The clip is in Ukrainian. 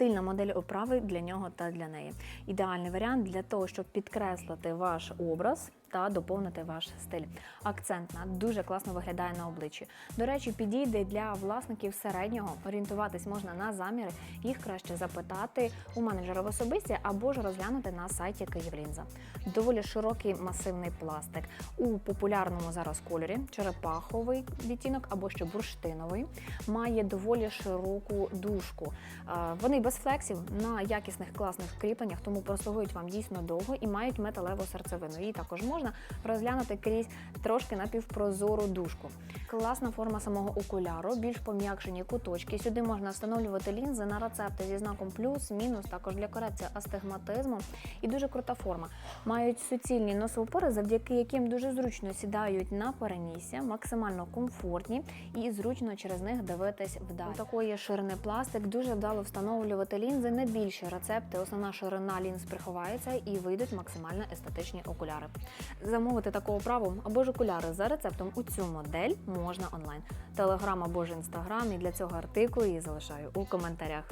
стильна модель оправи для нього та для неї. Ідеальний варіант для того, щоб підкреслити ваш образ та доповнити ваш стиль. Акцентна дуже класно виглядає на обличчі. До речі, підійде для власників середнього. Орієнтуватись можна на заміри. Їх краще запитати у менеджера в особисті або ж розглянути на сайті Київлінза. Доволі широкий масивний пластик у популярному зараз кольорі черепаховий відтінок або ще бурштиновий. Має доволі широку дужку. Е, Вони без флексів на якісних класних кріпленнях, тому прослугують вам дійсно довго і мають металеву серцевину. Її також можна розглянути крізь трошки напівпрозору дужку. Класна форма самого окуляру, більш пом'якшені куточки. Сюди можна встановлювати лінзи на рецепти зі знаком плюс, мінус, також для корекції астигматизму. І дуже крута форма. Мають суцільні носоупори, завдяки яким дуже зручно сідають на перенісся, максимально комфортні і зручно через них дивитись вдалі. У такої ширини пластик дуже вдало встановлювати лінзи не більші рецепти. Основна ширина лінз приховається і вийдуть максимально естетичні окуляри. Замовити такого праву або ж окуляри за рецептом у цю модель можна онлайн. Телеграм або ж інстаграм. І для цього артикул її залишаю у коментарях.